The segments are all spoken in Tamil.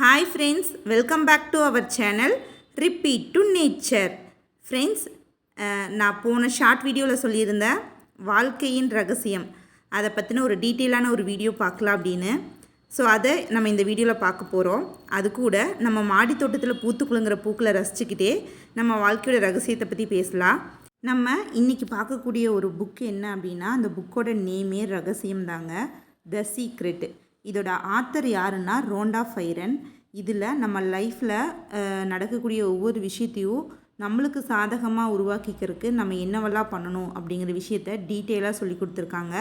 Hi friends welcome back to our channel repeat to nature friends நான் போன ஷார்ட் வீடியோவில் சொல்லியிருந்தேன் வாழ்க்கையின் ரகசியம். அதை பற்றின ஒரு டீட்டெயிலான ஒரு வீடியோ பார்க்கலாம் அப்படின்னு. ஸோ அதை நம்ம இந்த வீடியோவில் பார்க்க போகிறோம் அது கூட நம்ம மாடி தோட்டத்தில் பூத்து குலுங்குற பூக்களை ரசிச்சுக்கிட்டே நம்ம வாழ்க்கையோட ரகசியத்தை பற்றி பேசலாம். நம்ம இன்றைக்கி பார்க்கக்கூடிய ஒரு புக் என்ன அப்படின்னா அந்த புக்கோட நேமே ரகசியம் தாங்க த சீக்ரெட்டு இதோட ஆத்தர் யாருன்னா ரோண்டா ஃபைரன். இதில் நம்ம லைஃப்பில் நடக்கக்கூடிய ஒவ்வொரு விஷயத்தையும் நம்மளுக்கு சாதகமாக உருவாக்கிக்கிறதுக்கு நம்ம என்னவெல்லாம் பண்ணணும் அப்படிங்கிற விஷயத்த டீட்டெயிலாக சொல்லி கொடுத்துருக்காங்க.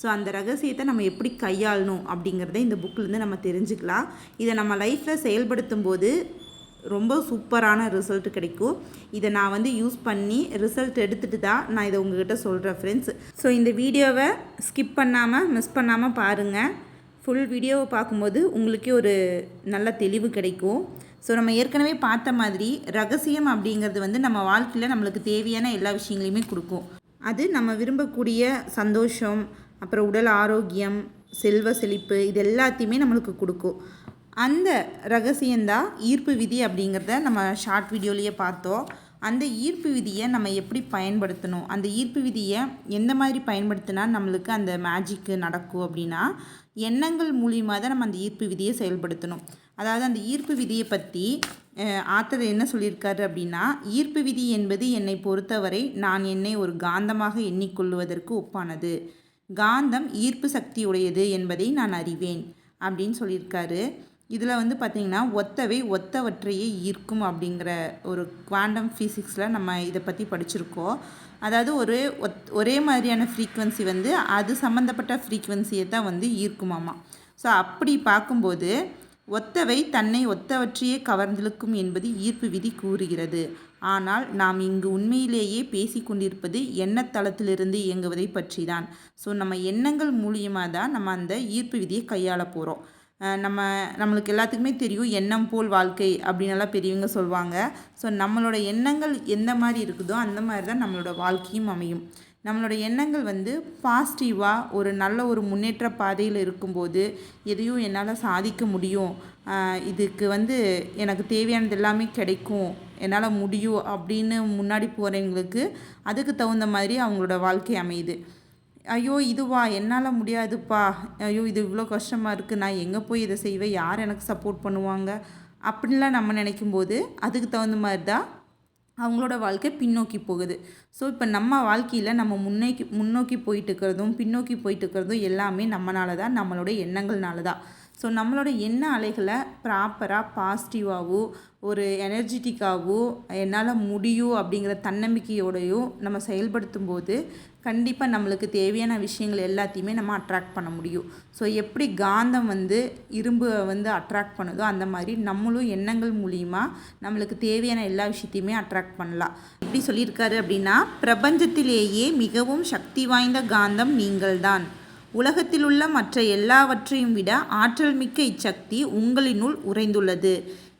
ஸோ அந்த ரகசியத்தை நம்ம எப்படி கையாளணும் அப்படிங்கிறத இந்த புக்கிலேருந்து நம்ம தெரிஞ்சுக்கலாம். இதை நம்ம லைஃப்பில் செயல்படுத்தும் போது ரொம்ப சூப்பரான ரிசல்ட் கிடைக்கும். இதை நான் வந்து யூஸ் பண்ணி ரிசல்ட் எடுத்துகிட்டு தான் நான் இதை உங்ககிட்ட சொல்கிறேன் ஃப்ரெண்ட்ஸ் ஸோ இந்த வீடியோவை ஸ்கிப் பண்ணாமல் மிஸ் பண்ணாமல் பாருங்கள் ஃபுல் வீடியோவை பார்க்கும்போது உங்களுக்கே ஒரு நல்ல தெளிவு கிடைக்கும். ஸோ நம்ம ஏற்கனவே பார்த்த மாதிரி ரகசியம் அப்படிங்கிறது வந்து நம்ம வாழ்க்கையில் நம்மளுக்கு தேவையான எல்லா விஷயங்களையுமே கொடுக்கும். அது நம்ம விரும்பக்கூடிய சந்தோஷம் அப்புறம் உடல் ஆரோக்கியம் செல்வ செழிப்பு இது எல்லாத்தையுமே நம்மளுக்கு கொடுக்கும். அந்த ரகசியந்தான் ஈர்ப்பு விதி அப்படிங்கிறத நம்ம ஷார்ட் வீடியோலேயே பார்த்தோம். அந்த ஈர்ப்பு விதியை நம்ம எப்படி பயன்படுத்தணும்? அந்த ஈர்ப்பு விதியை எந்த மாதிரி பயன்படுத்தினா நம்மளுக்கு அந்த மேஜிக்கு நடக்கும் அப்படின்னா எண்ணங்கள் மூலியமாக தான் நம்ம அந்த ஈர்ப்பு விதியை செயல்படுத்தணும். அதாவது அந்த ஈர்ப்பு விதியை பற்றி ஆத்தர் என்ன சொல்லியிருக்காரு அப்படின்னா ஈர்ப்பு விதி என்பது என்னை பொறுத்தவரை நான் என்னை ஒரு காந்தமாக எண்ணிக்கொள்வதற்கு ஒப்பானது. காந்தம் ஈர்ப்பு சக்தி உடையது என்பதை நான் அறிவேன் அப்படின்னு சொல்லியிருக்காரு. இதில் வந்து பார்த்திங்கன்னா ஒத்தவை ஒத்தவற்றையே ஈர்க்கும் அப்படிங்கிற ஒரு குவாண்டம் ஃபிசிக்ஸில் நம்ம இதை பற்றி படிச்சிருக்கோம். அதாவது ஒரே ஒத் ஒரே மாதிரியான ஃப்ரீக்குவென்சி வந்து அது சம்மந்தப்பட்ட ஃப்ரீக்குவென்சியை தான் வந்து ஈர்க்குமாமா. ஸோ அப்படி பார்க்கும்போது ஒத்தவை தன்னை ஒத்தவற்றையே கவர்ந்திழுக்கும் என்பது ஈர்ப்பு விதி கூறுகிறது. ஆனால் நாம் இங்கு உண்மையிலேயே பேசி கொண்டிருப்பது எண்ணத்தளத்திலிருந்து இயங்குவதை பற்றி தான் ஸோ நம்ம எண்ணங்கள் மூலியமாக தான் நம்ம அந்த ஈர்ப்பு விதியை கையாள போகிறோம் நம்ம நம்மளுக்கு எல்லாத்துக்குமே தெரியும் எண்ணம் போல் வாழ்க்கை அப்படின்னலாம் பெரியவங்க சொல்லுவாங்க ஸோ நம்மளோட எண்ணங்கள் எந்த மாதிரி இருக்குதோ அந்த மாதிரி தான் நம்மளோட வாழ்க்கையும் அமையும். நம்மளோட எண்ணங்கள் வந்து பாசிட்டிவாக ஒரு நல்ல ஒரு முன்னேற்ற பாதையில் இருக்கும்போது எதையும் என்னால் சாதிக்க முடியும். இதுக்கு வந்து எனக்கு தேவையானது எல்லாமே கிடைக்கும். என்னால் முடியும் அப்படின்னு முன்னாடி போகிறவங்களுக்கு அதுக்கு தகுந்த மாதிரி அவங்களோட வாழ்க்கை அமையுது. ஐயோ இதுவா? என்னால் முடியாதுப்பா. ஐயோ இது இவ்வளோ கஷ்டமாக இருக்குது நான் எங்கே போய் இதை செய்வேன்? யார் எனக்கு சப்போர்ட் பண்ணுவாங்க? அப்படின்லாம் நம்ம நினைக்கும் போது அதுக்கு தகுந்த மாதிரி தான் அவங்களோட வாழ்க்கை பின்னோக்கி போகுது. ஸோ இப்போ நம்ம வாழ்க்கையில் நம்ம முன்னோக்கி முன்னோக்கி போயிட்டு இருக்கிறதும் பின்னோக்கி போயிட்டு இருக்கிறதும் எல்லாமே நம்மளால தான் நம்மளோட எண்ணங்கள்னால தான் ஸோ நம்மளோட எண்ண அலைகளை ப்ராப்பராக பாசிட்டிவாகவோ ஒரு எனர்ஜெட்டிக்காகவோ என்னால் முடியும் அப்படிங்கிற தன்னம்பிக்கையோடையும் நம்ம செயல்படுத்தும் போது கண்டிப்பாக நம்மளுக்கு தேவையான விஷயங்கள் எல்லாத்தையுமே நம்ம அட்ராக்ட் பண்ண முடியும். ஸோ எப்படி காந்தம் வந்து இரும்பு வந்து அட்ராக்ட் பண்ணுதோ அந்த மாதிரி நம்மளும் எண்ணங்கள் மூலியமாக நம்மளுக்கு தேவையான எல்லா விஷயத்தையுமே அட்ராக்ட் பண்ணலாம். எப்படி சொல்லியிருக்காரு அப்படின்னா பிரபஞ்சத்திலேயே மிகவும் சக்தி வாய்ந்த காந்தம் நீங்கள்தான். உலகத்திலுள்ள மற்ற எல்லாவற்றையும் விட ஆற்றல் மிக்க இச்சக்தி உங்களினுள் உறைந்துள்ளது.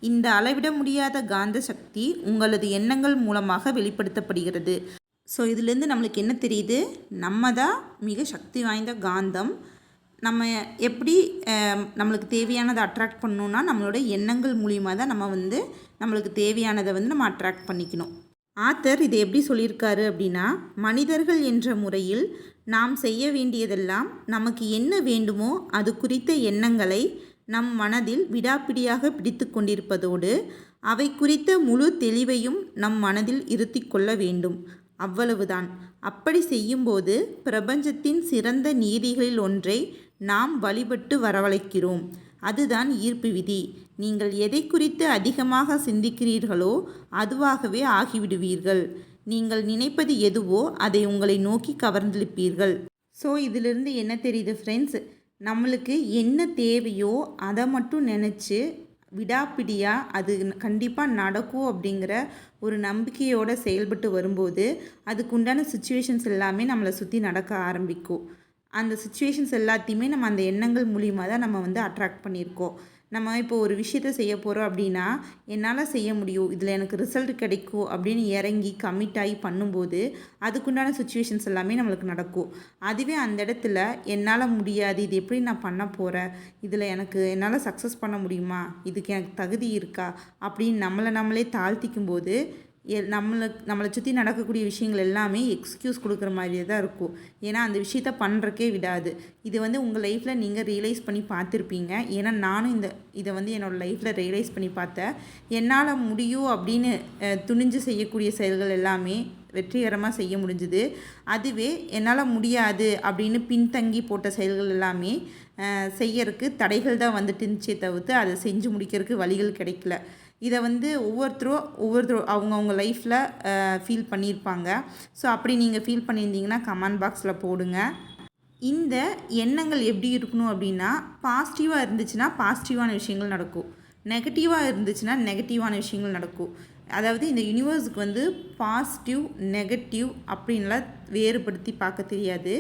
இந்த அளவிட முடியாத காந்த சக்தி உங்களது எண்ணங்கள் மூலமாக வெளிப்படுத்தப்படுகிறது. ஸோ இதுலேருந்து நம்மளுக்கு என்ன தெரியுது? நம்ம தான் மிக சக்தி வாய்ந்த காந்தம். நம்ம எப்படி நம்மளுக்கு தேவையானதை அட்ராக்ட் பண்ணணுன்னா நம்மளோட எண்ணங்கள் மூலியமாக தான் நம்ம வந்து நம்மளுக்கு தேவையானதை வந்து நம்ம அட்ராக்ட் பண்ணிக்கணும். ஆத்தர் இதை எப்படி சொல்லியிருக்காரு அப்படின்னா மனிதர்கள் என்ற முறையில் நாம் செய்ய வேண்டியதெல்லாம் நமக்கு என்ன வேண்டுமோ அது குறித்த எண்ணங்களை நம் மனதில் விடாப்பிடியாக பிடித்து கொண்டிருப்பதோடு அவை குறித்த முழு தெளிவையும் நம் மனதில் இருத்தி கொள்ள வேண்டும். அவ்வளவுதான். அப்படி செய்யும்போது பிரபஞ்சத்தின் சிறந்த நீதிகளில் ஒன்றை நாம் வழிபட்டு வரவழைக்கிறோம். அதுதான் ஈர்ப்பு விதி. நீங்கள் எதை குறித்து அதிகமாக சிந்திக்கிறீர்களோ அதுவாகவே ஆகிவிடுவீர்கள். நீங்கள் நினைப்பது எதுவோ அதை உங்களை நோக்கி கவர்ந்திருப்பீர்கள் ஸோ இதிலிருந்து என்ன தெரியுது ஃப்ரெண்ட்ஸ் நம்மளுக்கு என்ன தேவையோ அதை மட்டும் நினச்சி விடாப்பிடியாக அது கண்டிப்பாக நடக்கும் அப்படிங்கிற ஒரு நம்பிக்கையோடு செயல்பட்டு வரும்போது அதுக்குண்டான சுச்சுவேஷன்ஸ் எல்லாமே நம்மளை சுற்றி நடக்க ஆரம்பிக்கும். அந்த சுச்சுவேஷன்ஸ் எல்லாத்தையுமே நம்ம அந்த எண்ணங்கள் மூலியமாக தான் நம்ம வந்து அட்ராக்ட் பண்ணியிருக்கோம். நம்ம இப்போ ஒரு விஷயத்த செய்ய போகிறோம் அப்படின்னா என்னால் செய்ய முடியும்? இதில் எனக்கு ரிசல்ட் கிடைக்கும் அப்படின்னு இறங்கி கமிட் ஆகி பண்ணும்போது அதுக்குண்டான சுச்சுவேஷன்ஸ் எல்லாமே நம்மளுக்கு நடக்கும். அதுவே அந்த இடத்துல என்னால் முடியாது இது எப்படி நான் பண்ண போகிறேன் இதில் எனக்கு என்னால் சக்ஸஸ் பண்ண முடியுமா? இதுக்கு எனக்கு தகுதி இருக்கா? அப்படின்னு நம்மளை நம்மளே தாழ்த்திக்கும் போது நம்மளுக்கு நம்மளை நம்மளை சுற்றி நடக்கக்கூடிய விஷயங்கள் எல்லாமே எக்ஸ்கியூஸ் கொடுக்குற மாதிரியே தான் இருக்கும். ஏன்னா அந்த விஷயத்த பண்ணுறக்கே விடாது. இது வந்து உங்கள் லைஃப்பில் நீங்கள் ரியலைஸ் பண்ணி பார்த்துருப்பீங்க. ஏன்னா நானும் இந்த இதை வந்து என்னோடய லைஃப்பில் ரியலைஸ் பண்ணி பார்த்தேன். என்னால் முடியும் அப்படின்னு துணிஞ்சு செய்யக்கூடிய செயல்கள் எல்லாமே வெற்றிகரமாக செய்ய முடிஞ்சுது. அதுவே என்னால் முடியாது அப்படின்னு பின்தங்கி போட்ட செயல்கள் எல்லாமே செய்யறதுக்கு தடைகள் தான் வந்துட்டு இருந்துச்சே தவிர்த்து அதை செஞ்சு முடிக்கிறதுக்கு வழிகள் கிடைக்கல. இதை வந்து ஒவ்வொருத்தரும் ஒவ்வொருத்தரும் அவங்கவுங்க லைஃப்பில் ஃபீல் பண்ணியிருப்பாங்க. ஸோ அப்படி நீங்கள் ஃபீல் பண்ணியிருந்தீங்கன்னா கமெண்ட் பாக்ஸில் போடுங்க. இந்த எண்ணங்கள் எப்படி இருக்கணும் அப்படின்னா பாசிட்டிவாக இருந்துச்சுன்னா பாசிட்டிவான விஷயங்கள் நடக்கும். நெகட்டிவாக இருந்துச்சுன்னா நெகட்டிவான விஷயங்கள் நடக்கும். அதாவது இந்த யூனிவர்ஸுக்கு வந்து பாசிட்டிவ் நெகட்டிவ் அப்படின்லாம் வேறுபடுத்தி பார்க்க தெரியாது.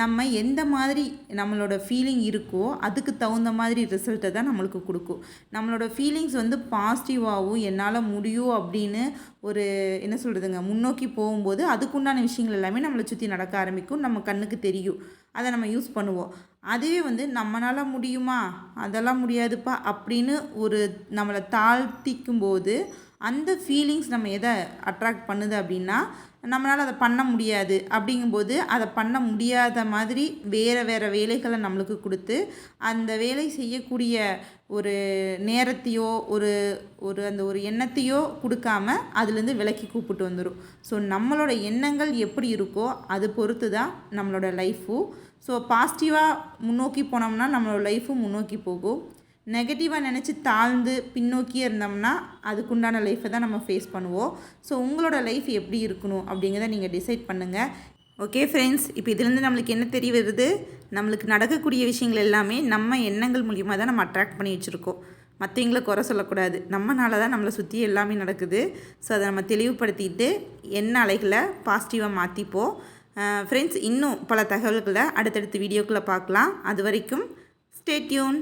நம்ம எந்த மாதிரி நம்மளோட ஃபீலிங் இருக்கோ அதுக்கு தகுந்த மாதிரி ரிசல்ட்டை தான் நம்மளுக்கு கொடுக்கும். நம்மளோட ஃபீலிங்ஸ் வந்து பாசிட்டிவாகவும் என்னால் முடியும் அப்படின்னு ஒரு என்ன சொல்கிறதுங்க முன்னோக்கி போகும்போது அதுக்குண்டான விஷயங்கள் எல்லாமே நம்மளை சுற்றி நடக்க ஆரம்பிக்கும். நம்ம கண்ணுக்கு தெரியும். அதை நம்ம யூஸ் பண்ணுவோம். அதுவே வந்து நம்மளால் முடியுமா? அதெல்லாம் முடியாதுப்பா அப்படின்னு ஒரு நம்மளை தாழ்த்திக்கும் போது அந்த ஃபீலிங்ஸ் நம்ம எதை அட்ராக்ட் பண்ணுது அப்படின்னா நம்மளால் அதை பண்ண முடியாது. அப்படிங்கும்போது அதை பண்ண முடியாத மாதிரி வேறு வேறு வேலைகளை நம்மளுக்கு கொடுத்து அந்த வேலை செய்யக்கூடிய ஒரு நேரத்தையோ ஒரு ஒரு அந்த ஒரு எண்ணத்தையோ கொடுக்காம அதுலேருந்து விலக்கி கூப்பிட்டு வந்துடும் ஸோ நம்மளோட எண்ணங்கள் எப்படி இருக்கோ அது பொறுத்து தான் நம்மளோட லைஃப்பும் ஸோ பாசிட்டிவாக முன்னோக்கி போனோம்னா நம்மளோட லைஃப்பும் முன்னோக்கி போகும். நெகட்டிவாக நினச்சி தாழ்ந்து பின்னோக்கியே இருந்தோம்னா அதுக்குண்டான லைஃப்பை தான் நம்ம ஃபேஸ் பண்ணுவோம். ஸோ உங்களோட லைஃப் எப்படி இருக்கணும் அப்படிங்கிறத நீங்கள் டிசைட் பண்ணுங்கள் ஓகே ஃப்ரெண்ட்ஸ் இப்போ இதுலேருந்து நம்மளுக்கு என்ன தெரிய வருது? நம்மளுக்கு நடக்கக்கூடிய விஷயங்கள் எல்லாமே நம்ம எண்ணங்கள் மூலியமாக தான் நம்ம அட்ராக்ட் பண்ணி வச்சுருக்கோம். மற்றவங்கள குறை சொல்லக்கூடாது. நம்மனால தான் நம்மளை சுற்றி எல்லாமே நடக்குது. ஸோ அதை நம்ம தெளிவுபடுத்திட்டு எண்ண அலைகளை பாசிட்டிவாக மாற்றிப்போம் ஃப்ரெண்ட்ஸ் இன்னும் பல தகவல்களை அடுத்தடுத்த வீடியோக்குள்ளே பார்க்கலாம். அது வரைக்கும் ஸ்டேட்யூன்